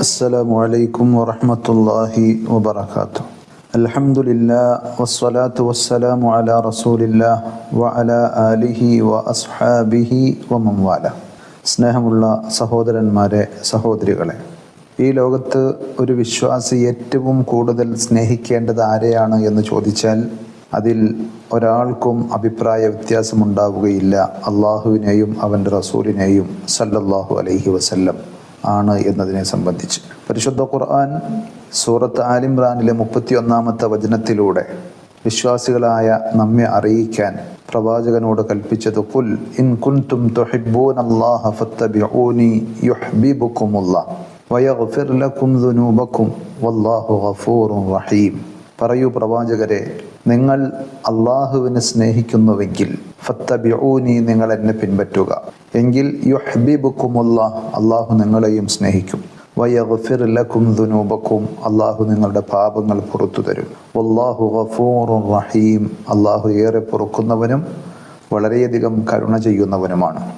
السلام عليكم ورحمة الله وبركاته الحمد لله والصلاة والسلام على رسول الله وعلى آله وأصحابه ومن والاه സ്നേഹമുള്ള സഹോദരന്മാരെ സഹോദരികളെ ഈ ലോകത്ത് ഒരു വിശ്വാസി ഏറ്റവും കൂടുതൽ സ്നേഹിക്കേണ്ടത് ആരെയാണ് എന്ന് ചോദിച്ചാൽ അതിൽ ഒരാൾക്കും അഭിപ്രായ വ്യത്യാസമുണ്ടാവുകയില്ല അള്ളാഹുവിനെയും അവൻ്റെ റസൂലിനെയും സല്ലല്ലാഹു അലൈഹി വസല്ലം ആണ് എന്നതിനെ സംബന്ധിച്ച്. പരിശുദ്ധ ഖുർആൻ സൂറത്ത് ആലിംറാനിലെ മുപ്പത്തി ഒന്നാമത്തെ വചനത്തിലൂടെ വിശ്വാസികളായ നമ്മെ അറിയിക്കാൻ പ്രവാചകനോട് കൽപ്പിച്ചത് കുൽ ഇൻ കുൻതും തുഹിബ്ബൂന വല്ലാഹു റഹീം. പറയൂ പ്രവാചകരെ നിങ്ങൾ അള്ളാഹുവിനെ സ്നേഹിക്കുന്നുവെങ്കിൽ ഫത്തബിഊനി നിങ്ങൾ എന്നെ പിൻപറ്റുക. എങ്കിൽ യുഹ്ബിബുക്കുമുള്ള അള്ളാഹു നിങ്ങളെയും സ്നേഹിക്കും. വയഗ്ഫിർ ലക്കും അള്ളാഹു നിങ്ങളുടെ പാപങ്ങൾ പുറത്തു തരും. വല്ലാഹു ഗഫൂറും റഹീം. അള്ളാഹു ഏറെ പൊറുക്കുന്നവനും വളരെയധികം കരുണ ചെയ്യുന്നവനുമാണ്.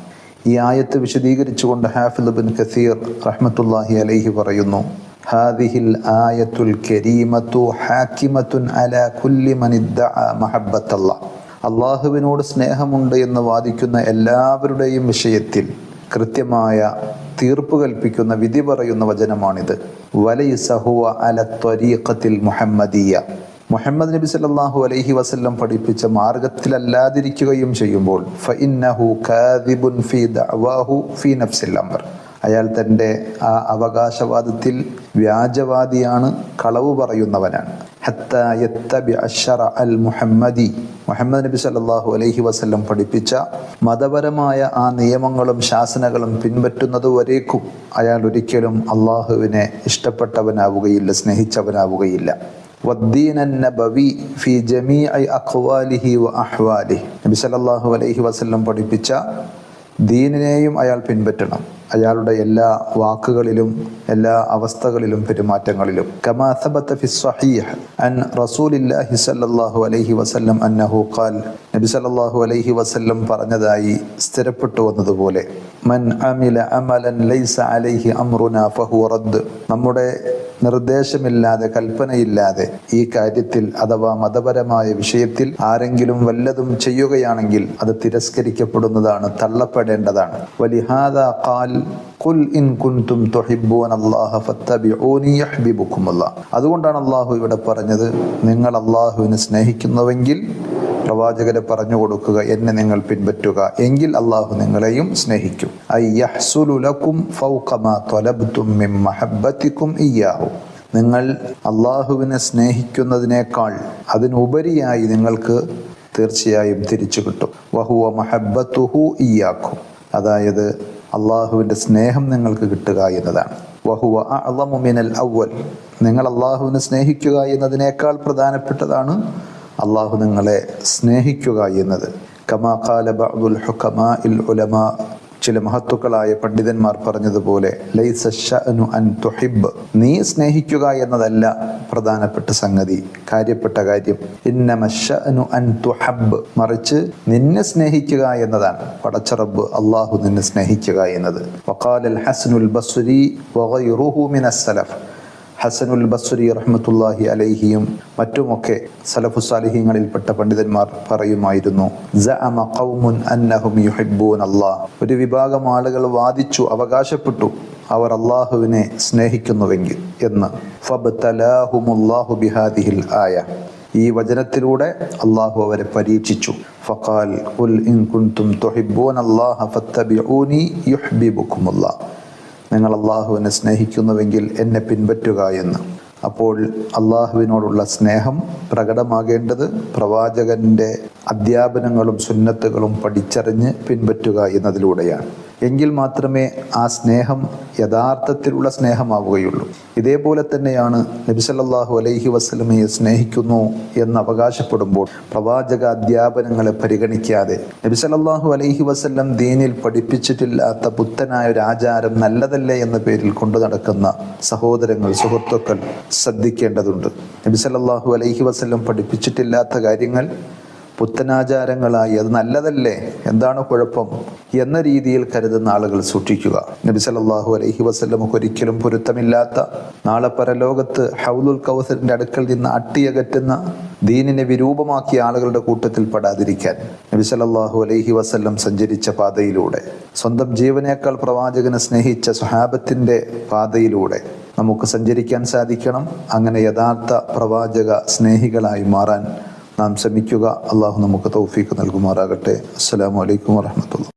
ഈ ആയത്ത് വിശദീകരിച്ചുകൊണ്ട് ഹാഫിദ് ബിൻ കസീർ റഹ്മത്തുല്ലാഹി അലൈഹി പറയുന്നു ഹാദിഹിൽ ആയത്തുൽ حاكمة على كل കുല്ലി ادعى ഇദ്ദഅ الله അള്ളാഹുവിനോട് സ്നേഹമുണ്ട് എന്ന് വാദിക്കുന്ന എല്ലാവരുടെയും വിഷയത്തിൽ കൃത്യമായ തീർപ്പ് കൽപ്പിക്കുന്ന വിധി പറയുന്ന വചനമാണിത്. വലൈസഹുവ അല ത്വരീഖത്തിൽ മുഹമ്മദീയ. മുഹമ്മദ് നബി സല്ലാഹു അലൈഹി വസല്ലം പഠിപ്പിച്ച മാർഗത്തിലല്ലാതിരിക്കുകയും ചെയ്യുമ്പോൾ ഫഇന്നഹു കാദിബുൻ ഫീ ഫീ നഫ്സിൽ അംർ. അയാൾ തന്റെ ആ അവകാശവാദത്തിൽ വ്യാജവാദിയാണ് കളവ് പറയുന്നവനാണ്. അൽ മുഹമ്മദി. മുഹമ്മദ് നബി സല്ലാഹു അലൈഹി വസ്ല്ലം പഠിപ്പിച്ച മതപരമായ ആ നിയമങ്ങളും ശാസനകളും പിൻപറ്റുന്നത് വരേക്കും. അയാൾ ഒരിക്കലും അള്ളാഹുവിനെ ഇഷ്ടപ്പെട്ടവനാവുകയില്ല സ്നേഹിച്ചവനാവുകയില്ല. നബി സല്ലാഹു അലൈഹി വസ്ല്ലം പഠിപ്പിച്ച ദീനിനെയും അയാൾ പിൻപറ്റണം. അയാളുടെ എല്ലാ വാക്കുകളിലും എല്ലാ അവസ്ഥകളിലും പെരുമാറ്റങ്ങളിലും കമാ ثبت في الصحيح عن رسول الله صلى الله عليه وسلم انه قال നബി സല്ലല്ലാഹു അലൈഹി വസല്ലം പറഞ്ഞതായി സ്ഥിരപ്പെട്ടു വന്നതുപോലെ മൻ അമില അമലൻ ലൈസ അലൈഹി അംറുന ഫഹുവ റദ്ദ് നമ്മുടെ നിർദ്ദേശമില്ലാതെ കൽപ്പനയില്ലാതെ ഈ കാര്യത്തിൽ അഥവാ മതപരമായ വിഷയത്തിൽ ആരെങ്കിലും വല്ലതും ചെയ്യുകയാണെങ്കിൽ അത് തിരസ്കരിക്കപ്പെടുന്നതാണ് തള്ളപ്പെടേണ്ടതാണ്. ഇൻ അതുകൊണ്ടാണ് അള്ളാഹു ഇവിടെ പറഞ്ഞത് നിങ്ങൾ അള്ളാഹുവിനെ സ്നേഹിക്കുന്നുവെങ്കിൽ പ്രവാചകരെ പറഞ്ഞു കൊടുക്കുക എന്നെ നിങ്ങൾ പിൻപറ്റുക. എങ്കിൽ അള്ളാഹു നിങ്ങളെയും സ്നേഹിക്കും. നിങ്ങൾ അള്ളാഹുവിനെ സ്നേഹിക്കുന്നതിനേക്കാൾ അതിനുപരിയായി നിങ്ങൾക്ക് തീർച്ചയായും തിരിച്ചു കിട്ടും. വഹുവ മഹബത്തുഹു ഇയാക്കും അതായത് അള്ളാഹുവിന്റെ സ്നേഹം നിങ്ങൾക്ക് കിട്ടുക എന്നതാണ്. വഹുവ അള്ളമുമിനൽ മിനൽ അവൽ നിങ്ങൾ അള്ളാഹുവിനെ സ്നേഹിക്കുക എന്നതിനേക്കാൾ പ്രധാനപ്പെട്ടതാണ് അള്ളാഹു നിങ്ങളെ സ്നേഹിക്കുക എന്നത്. കമാ ബഅദുൽ ഉലമാ. ചില മഹത്തുക്കളായ പണ്ഡിതന്മാർ പറഞ്ഞതുപോലെ അൻ തുഹിബ്. നീ സ്നേഹിക്കുക എന്നതല്ല പ്രധാനപ്പെട്ട സംഗതി കാര്യപ്പെട്ട കാര്യം. അൻ തുഹബ്. മറിച്ച് നിന്നെ സ്നേഹിക്കുക എന്നതാണ്. പടച്ചറബ് അള്ളാഹു നിന്നെ സ്നേഹിക്കുക എന്നത്. ഹസനുൽ വഗൈറുഹു മിനസ് സലഫ്. ഹസനുൽ ബസ്രി റഹ്മത്തുല്ലാഹി അലൈഹിയും മറ്റുമൊക്കെ സലഫു സാലിഹ്യങ്ങളിൽപ്പെട്ട പണ്ഡിതന്മാർ പറയുമായിരുന്നു ഒരു വിഭാഗം ആളുകൾ വാദിച്ചു അവകാശപ്പെട്ടു അവർ അള്ളാഹുവിനെ സ്നേഹിക്കുന്നുവെങ്കിൽ എന്ന്. ബിഹാദിഹിൽ ആയ ഈ വചനത്തിലൂടെ അള്ളാഹു അവരെ പരീക്ഷിച്ചു. ഫഖാൽ ഖുൽ ഇൻ കുൻതും നിങ്ങൾ അള്ളാഹുവിനെ സ്നേഹിക്കുന്നുവെങ്കിൽ എന്നെ പിൻപറ്റുക എന്ന്. അപ്പോൾ അള്ളാഹുവിനോടുള്ള സ്നേഹം പ്രകടമാകേണ്ടത് പ്രവാചകന്റെ അധ്യാപനങ്ങളും സുന്നത്തുകളും പഠിച്ചറിഞ്ഞ് പിൻപറ്റുക എന്നതിലൂടെയാണ്. എങ്കിൽ മാത്രമേ ആ സ്നേഹം യഥാർത്ഥത്തിലുള്ള സ്നേഹമാവുകയുള്ളൂ. ഇതേപോലെ തന്നെയാണ് നബിസല്ലാഹു അലൈഹി വസ്ലമയെ സ്നേഹിക്കുന്നു എന്ന് അവകാശപ്പെടുമ്പോൾ പ്രവാചക അധ്യാപനങ്ങളെ പരിഗണിക്കാതെ നബിസല്ലാഹു അലൈഹി വസ്ല്ലം ദീനിൽ പഠിപ്പിച്ചിട്ടില്ലാത്ത പുത്തനായ ഒരു ആചാരം നല്ലതല്ലേ എന്ന പേരിൽ കൊണ്ടു നടക്കുന്ന സഹോദരങ്ങൾ സുഹൃത്തുക്കൾ ശ്രദ്ധിക്കേണ്ടതുണ്ട്. നബിസല്ലാഹു അലൈഹി വസ്ല്ലം പഠിപ്പിച്ചിട്ടില്ലാത്ത കാര്യങ്ങൾ പുത്തനാചാരങ്ങളായി അത് നല്ലതല്ലേ? എന്താണ് കുഴപ്പം? എന്ന രീതിയിൽ കരുതുന്ന ആളുകൾ സൂക്ഷിക്കുക. നബി സല്ലല്ലാഹു അലൈഹി വസല്ലമക്ക് ഒരിക്കലും പൊരുത്തമില്ലാത്ത നാളെ പരലോകത്ത് ഹൗലുൽ കൗസറിന്റെ അടുക്കൽ നിന്ന് അട്ടിയകറ്റുന്ന ദീനിനെ വിരൂപമാക്കിയ ആളുകളുടെ കൂട്ടത്തിൽ പെടാതിരിക്കാൻ നബി സല്ലല്ലാഹു അലൈഹി വസ്ല്ലം സഞ്ചരിച്ച പാതയിലൂടെ സ്വന്തം ജീവനേക്കാൾ പ്രവാചകനെ സ്നേഹിച്ച സ്വഹാബത്തിന്റെ പാതയിലൂടെ നമുക്ക് സഞ്ചരിക്കാൻ സാധിക്കണം. അങ്ങനെ യഥാർത്ഥ പ്രവാചക സ്നേഹികളായി മാറാൻ നാം ശ്രമിക്കുക. അള്ളാഹു നമുക്ക് തൗഫീക്ക് നൽകുമാറാകട്ടെ. അസ്സാം അലൈക്കും വറഹമത്തുള്ള